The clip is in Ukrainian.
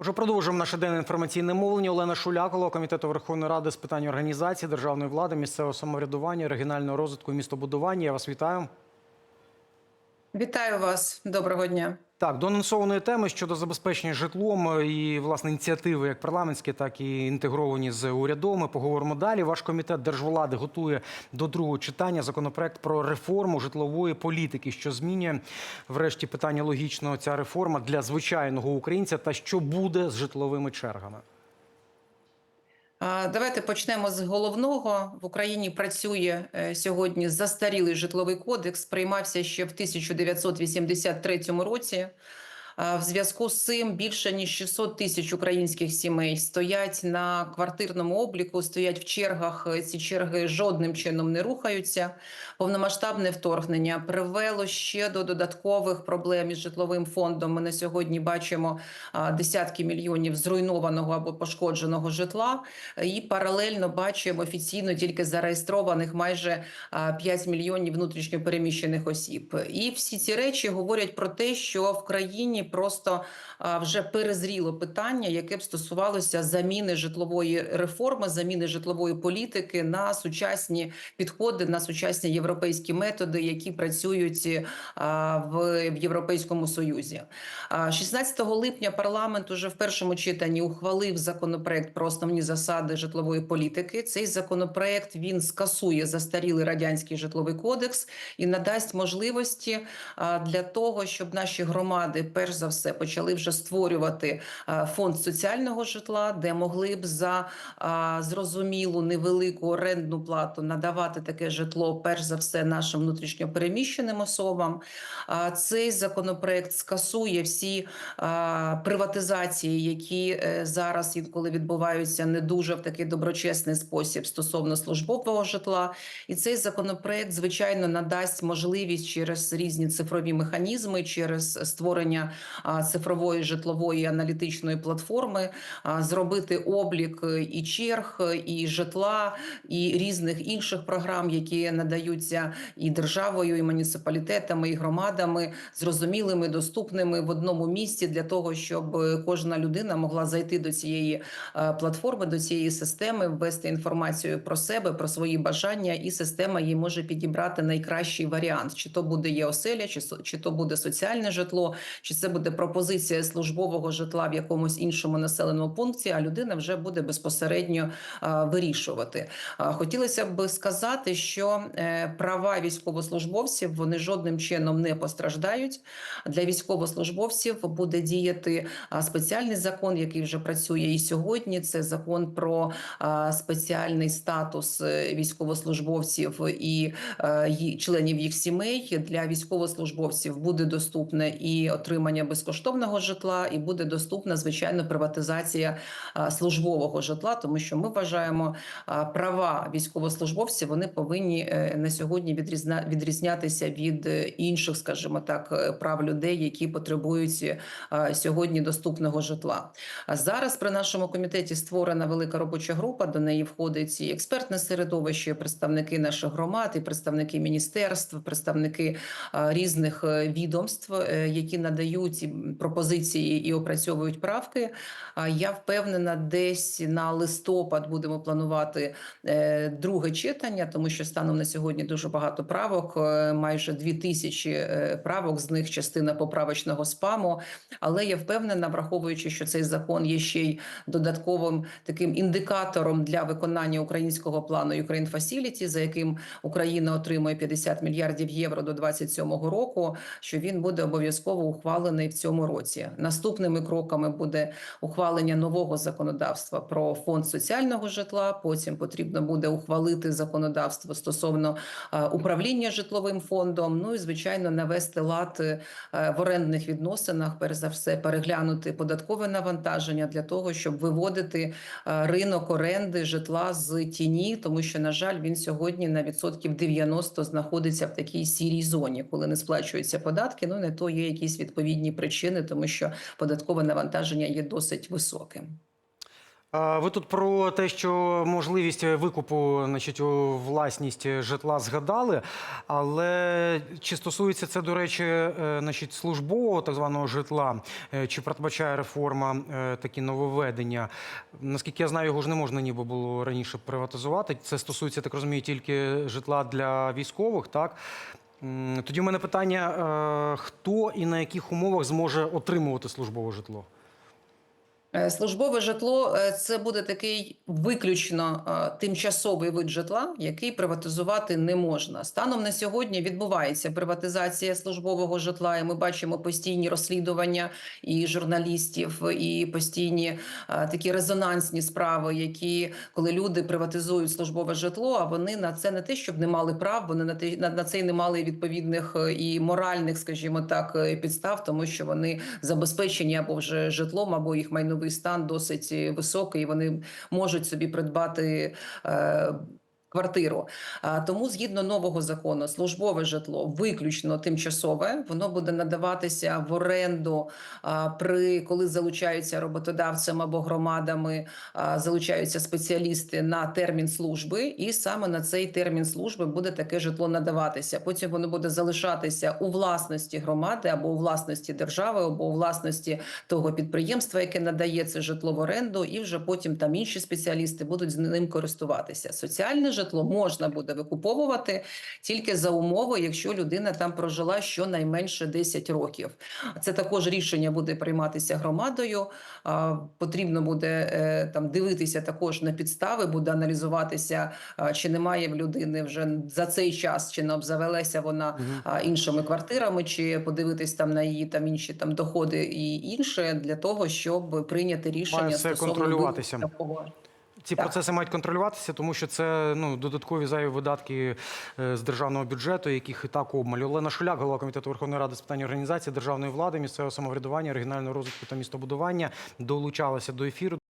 Вже продовжуємо наше денне інформаційне мовлення. Олена Шулякова, комітету Верховної Ради з питань організації державної влади, місцевого самоврядування, регіонального розвитку і містобудування. Я вас вітаю. Вітаю вас, доброго дня. Так, до анонсованої теми щодо забезпечення житлом і власне ініціативи, як парламентські, так і інтегровані з урядом. Ми поговоримо далі. Ваш комітет держвлади готує до другого читання законопроект про реформу житлової політики, що змінює врешті питання логічного ця реформа для звичайного українця та що буде з житловими чергами. Давайте почнемо з головного. В Україні працює е, сьогодні застарілий житловий кодекс. Приймався ще в 1983 році. В зв'язку з цим більше ніж 600 тисяч українських сімей стоять на квартирному обліку, стоять в чергах. Ці черги жодним чином не рухаються. Повномасштабне вторгнення привело ще до додаткових проблем із житловим фондом. Ми на сьогодні бачимо десятки мільйонів зруйнованого або пошкодженого житла, і паралельно бачимо офіційно тільки зареєстрованих майже а, 5 мільйонів внутрішньо переміщених осіб. І всі ці речі говорять про те, що в країні просто вже перезріло питання, яке б стосувалося заміни житлової реформи, заміни житлової політики на сучасні підходи, на сучасні європейські методи, які працюють в, в Європейському Союзі. А, 16 липня парламент уже в першому читанні ухвалив законопроект про основні засади житлової політики. Цей законопроект він скасує застарілий радянський житловий кодекс і надасть можливості для того, щоб наші громади перш за все почали вже створювати фонд соціального житла, де могли б за зрозумілу невелику орендну плату надавати таке житло, перш за все, нашим внутрішньопереміщеним особам. Цей законопроект скасує всі приватизації, які е, зараз інколи відбуваються не дуже в такий доброчесний спосіб стосовно службового житла. І цей законопроект, звичайно, надасть можливість через різні цифрові механізми, через створення цифрової житлової аналітичної платформи, зробити облік е, і черг, е, і житла, і різних інших програм, які надаються і державою, і муніципалітетами, і громадами, зрозумілими, доступними в одному місці для того, щоб е, кожна людина могла зайти до цієї платформи, до цієї системи, ввести інформацію про себе, про свої бажання, і система їй може підібрати найкращий варіант: чи то буде є оселя, чи чи то буде соціальне житло, чи це буде пропозиція службового житла в якомусь іншому населеному пункті. А людина вже буде безпосередньо вирішувати. Хотілося б сказати, що е, права військовослужбовців вони жодним чином не постраждають. Для військовослужбовців буде діяти спеціальний закон, який вже працює і сьогодні. Це закон про спеціальний статус е, військовослужбовців і е, членів їх сімей. Для військовослужбовців буде доступне і отримання безкоштовного житла, і буде доступна звичайно приватизація службового житла, тому що ми вважаємо права військовослужбовців вони повинні е, на сьогодні відрізна, відрізнятися від е, інших, скажімо так, е, прав людей, які потребують сьогодні доступного житла. Зараз при нашому комітеті створена велика робоча група. До неї входить і експертне середовище, представники наших громад, і представники міністерств, представники різних відомств, які надають і пропозиції і опрацьовують правки. Я впевнена, десь на листопад будемо планувати е, друге читання, тому що станом на сьогодні дуже багато правок, е, майже дві тисячі е, правок, з них частина поправочного спаму. Але я впевнена, враховуючи, що цей закон є ще й додатковим таким індикатором для виконання українського плану Ukraine Facility, за яким Україна отримує 50 мільярдів євро до 27 року. Що він буде обов'язково ухвалений в цьому році. Наступними кроками буде ухвалення нового законодавства про фонд соціального житла. Потім потрібно буде ухвалити законодавство стосовно е, управління житловим фондом. Ну і звичайно навести лад е, в орендних відносинах. Перш за все, переглянути податкове навантаження для того, щоб виводити е, ринок оренди житла з тіні, тому що на жаль, він сьогодні на відсотків 90 знаходиться в такій сірій зоні, коли не сплачуються податки. Ну не то є якісь відповідні причини, тому що податкове навантаження є досить високим. Ви тут про те, що можливість викупу, значить, у власність житла згадали, але чи стосується це, до речі, е, значить, службового так званого житла, Е, чи передбачає реформа е, такі нововведення? Наскільки я знаю, його ж не можна ніби було раніше приватизувати. Це стосується, так розумію, тільки житла для військових, так? Тоді в мене питання: е, хто і на яких умовах зможе отримувати службове житло? Е, Службове житло е, це буде такий виключно е, тимчасовий вид житла, який приватизувати не можна. Станом на сьогодні відбувається приватизація службового житла, і ми бачимо постійні розслідування і журналістів, і постійні такі резонансні справи, які коли люди приватизують службове житло, а вони на це не те, щоб не мали прав, вони на те на, це й не мали відповідних і моральних, скажімо так, підстав, тому що вони забезпечені або вже житлом, або їх майновий стан досить е, високий. і Вони можуть собі придбати. Квартиру тому, згідно нового закону, службове житло виключно тимчасове. Воно буде надаватися в оренду при коли залучаються роботодавцем або громадами, залучаються спеціалісти на термін служби, і саме на цей термін служби буде таке житло надаватися. Потім воно буде залишатися у власності громади або у власності держави, або у власності того підприємства, яке надає це житло в оренду, і вже потім там інші спеціалісти будуть з ним користуватися. Соціальне житло можна буде викуповувати тільки за умови, якщо людина там прожила щонайменше 10 років. Це також рішення буде прийматися громадою. Потрібно буде е, там дивитися також на підстави, буде аналізуватися, чи немає в людини вже за цей час, чи не обзавелася вона іншими квартирами, чи подивитись там на її там інші там доходи і інше для того, щоб прийняти рішення все стосовно контролюватися. такого. Ці Так. процеси мають контролюватися, тому що це ну додаткові зайві видатки е, з державного бюджету, яких і так обмаль. Олена Шуляк, голова комітету Верховної Ради з питань організації державної влади, місцевого самоврядування, регіонального розвитку та містобудування, долучалася до ефіру.